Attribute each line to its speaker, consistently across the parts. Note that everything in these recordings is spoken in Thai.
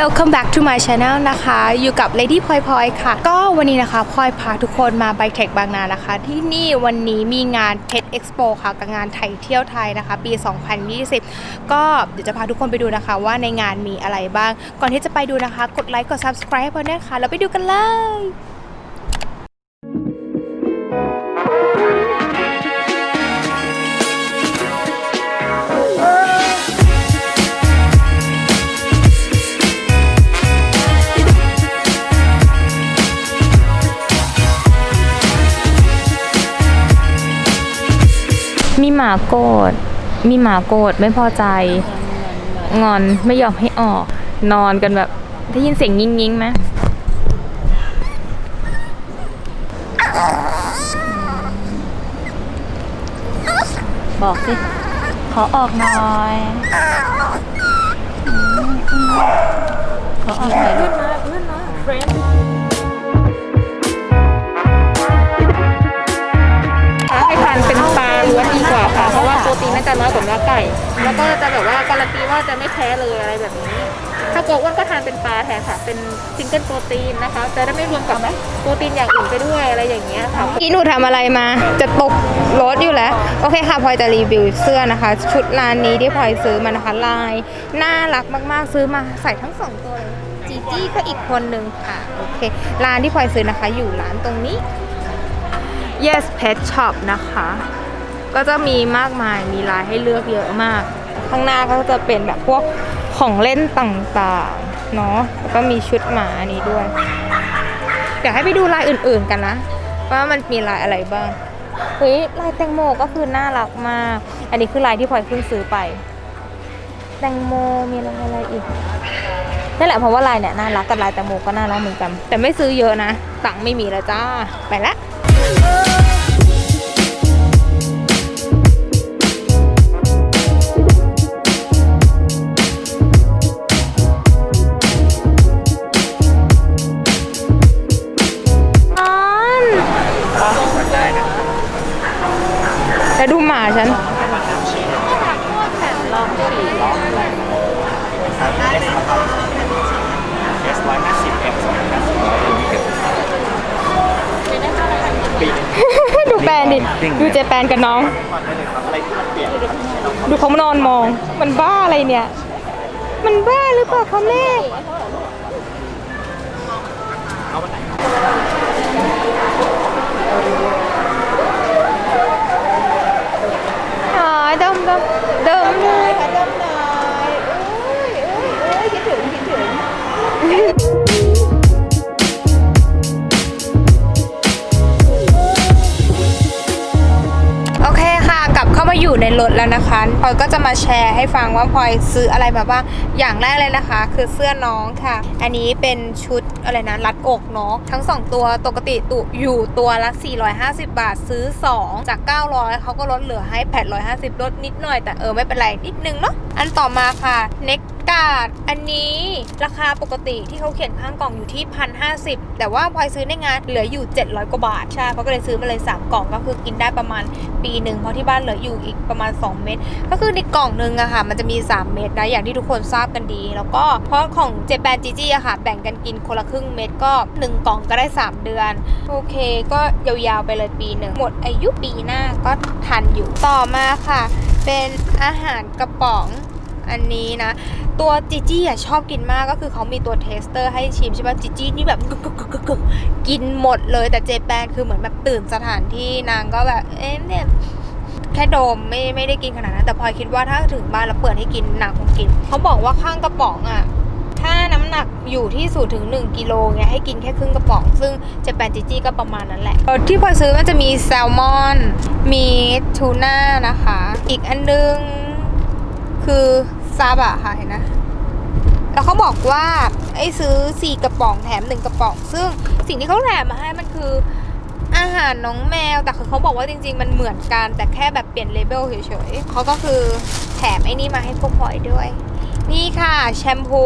Speaker 1: welcome back to my channel นะคะ อยู่กับ Lady พลอยพลอยค่ะ ก็วันนี้นะคะพลอยพาทุกคนมาไบเทคบางนานะคะ ที่นี่วันนี้มีงาน Pet Expo ค่ะ กับงานไทยเที่ยวไทยนะคะ ปี 2020 ก็เดี๋ยวจะพาทุกคนไปดูนะคะ ว่าในงานมีอะไรบ้าง ก่อนที่จะไปดูนะคะ กดไลค์กด subscribe เพื่อนด้ค่ะแล้วไปดูกันเลย มีหมาโกรธมีหมาโกรธไม่พอใจ งอนไม่ยอมให้ออก นอนกันแบบได้ยินเสียงยิงยิงไหม
Speaker 2: บอกสิ ขอออกหน่อยขอออกหน่อยลูก
Speaker 1: ให้ แล้วก็จะแบบว่าการันตีว่าจะไม่แพ้เลยอะไรแบบนี้ ถ้ากลัวอ้วนก็ทานเป็นปลาแทนค่ะ เป็นซิงเกิลโปรตีนนะคะ จะได้ไม่รวมกับโปรตีนอย่างอื่นไปด้วยอะไรอย่างเงี้ยค่ะพี่หนูทำอะไรมา จะตกรถอยู่แล้ว โอเคค่ะพลอยจะรีวิวเสื้อนะคะ ชุดร้านนี้ที่พลอยซื้อมานะคะลายน่ารักมากๆซื้อมาใส่ทั้งสองตัวเลยจีจี้ก็อีกคนหนึ่งค่ะโอเคร้านที่พลอยซื้อนะคะ อยู่ร้านตรงนี้ Yes Pet Shop นะคะ ก็จะมีมากมายมีลายให้เลือกเยอะมาก ข้างหน้าก็จะเป็นแบบพวกของเล่นต่างๆเนาะแล้วก็มีชุดหมาอันนี้ด้วยเดี๋ยวให้ไปดูลายอื่นๆกันนะว่ามันมีลายอะไรบ้างเฮ้ยลายแตงโมก็คือน่ารักมาก อันนี้คือลายที่พลอยเพิ่งซื้อไป แตงโมมีลายอะไรอีกนั่นแหละเพราะว่าลายเนี่ยน่ารักกับลายแตงโมก็น่ารักเหมือนกัน แต่ไม่ซื้อเยอะนะตังค์ไม่มีแล้วจ้าไปละ ฉันดูแปนดิ ดูเจแปนกับน้อง
Speaker 3: ด้เลยคอะไรที่มันเปลี่ยน
Speaker 1: ดูเขานอนมอง มันบ้าอะไรเนี่ย มันบ้าหรือเปล่าคะแม่ อ๋อดมดมดมเลยค่ะดมหน่อยอุ้ยอุ้ยอุ้ยคิดถึงคิดถึง โอเคค่ะ กลับเข้ามาอยู่ในรถ แล้วนะคะพลอยก็จะมาแชร์ให้ฟังว่าพลอยซื้ออะไรมาบ้างอย่างแรกเลยนะคะ คือเสื้อน้องค่ะ อันนี้เป็นชุดอะไรนะรัดอกเนาะทั้ง 2 ตัวปกติตุอยู่ตัวละ 450 บาทซื้อ 2 จาก 900เขาก็ลดเหลือให้ 850 ลดนิดหน่อย แต่เออไม่เป็นไรนิดนึงเนาะอันต่อมาค่ะเน็กการ์ดอันนี้ราคาปกติที่เขาเขียนข้างกล่องอยู่ที่1,050แต่ว่าพลอยซื้อในงานเหลืออยู่ 700 กว่าบาท ใช่เพราะก็เลยซื้อมาเลย 3 กล่องก็คือกินได้ประมาณปีหนึ่งเพราะที่บ้านเหลืออยู่อีกประมาณ 2เม็ดก็คือในกล่องหนึงอะค่ะ มันจะมี 3 เม็ดนะอย่างที่ทุกคนทราบกันดี แล้วก็เพราะของเจแปนจีจี้อะค่ะ แบ่งกันกินคนละครึ่งเม็ดก็ 1 กล่องก็ได้ 3 เดือน โอเค ก็ยาวๆไปเลยปีหนึ่งหมดอายุปีหน้าก็ทันอยู่ต่อมาค่ะ เป็นอาหารกระป๋องอันนี้นะ ตัวจีจี้อะชอบกินมากก็คือเขามีตัวเทสเตอร์ให้ชิมใช่ป่ะจีจี้นี่แบบกึกกึกกึกกึกกึกกินหมดเลยแต่เจแปนคือเหมือนแบบตื่นสถานที่นางก็แบบเอ๊ะเนี่ย แค่ดมไม่ไม่ได้กินขนาดนั้น แต่พลอยคิดว่าถ้าถึงบ้านแล้วเปิดให้กินหนางคงกิน เขาบอกว่าข้างกระป๋องอะถ้าน้ำหนักอยู่ที่สูงถึง 1กิโลเงี้ยให้กินแค่ครึ่งกระป๋อง ซึ่งเจแปนจีจี้ก็ประมาณนั้นแหละ ที่พลอยซื้อมันจะมีแซลมอน มีทูน่านะคะ อีกอันนึงคือซาบะค่ะเห็นนะแล้วเขาบอกว่าไอ้ซื้อ 4 กระป๋องแถม 1 กระป๋อง ซึ่งสิ่งที่เขาแถมมาให้มันคือ อาหารน้องแมวแต่คือเขาบอกว่าจริง ๆ มันเหมือนกันแต่แค่แบบเปลี่ยนเลเบลเฉยๆเขาก็คือแถมไอ้นี่มาให้พวกพลอยด้วย นี่ค่ะ แชมพู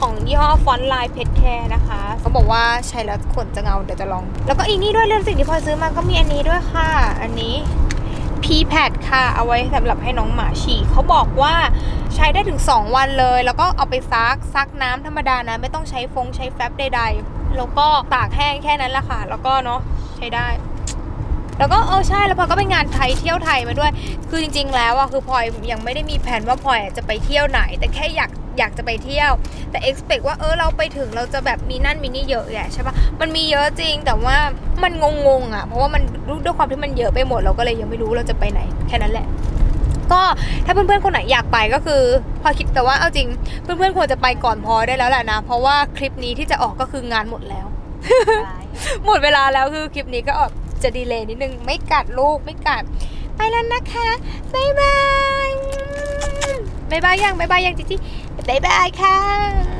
Speaker 1: ของยี่ห้อฟอนไลน์เพชแคร์นะคะเขาบอกว่าใช้แล้วขนจะเงาเดี๋ยวจะลอง แล้วก็อีกนี่ด้วยเรื่องสิ่งที่พลอยซื้อมาก็มีอันนี้ด้วยค่ะ อันนี้ p p a d ค่ะ เอาไว้สำหรับให้น้องหมาฉี่เขาบอกว่าใช้ได้ถึง 2 วันเลย แล้วก็เอาไปซักซักน้ำธรรมดานะ ไม่ต้องใช้ฟงใช้แฟบใดๆ แล้วก็ตากแห้งแค่นั้นแหละค่ะ แล้วก็เนาะใช้ได้ แล้วก็เออใช่แล้วพลอยก็ไปงานไทยเที่ยวไทยมาด้วย คือจริง ๆ แล้วอะคือพลอยยังไม่ได้มีแผนว่าพลอยจะไปเที่ยวไหน แต่แค่อยากอยากจะไปเที่ยว แต่ expect ว่าเออเราไปถึงเราจะแบบมีนั่นมีนี่เยอะแยะใช่ปะมันมีเยอะจริงแต่ว่ามันงงๆอะเพราะว่ามันด้วยความที่มันเยอะไปหมดเราก็เลยยังไม่รู้เราจะไปไหนแค่นั้นแหละ ก็ถ้าเพื่อนๆคนไหนอยากไปก็คือ พอคิดแต่ว่าเอาจริง เพื่อนๆควรจะไปก่อนพลอยได้แล้วแหละนะ เพราะว่าคลิปนี้ที่จะออกก็คืองานหมดแล้ว หมดเวลาแล้วคือคลิปนี้ก็ออกจะดีเลย์นิดนึงไม่กัดลูกไม่กัด ไปแล้วนะคะบ๊ายบายบ๊ายบายยังบ๊ายบายยังจิจิบ๊ายบายค่ะ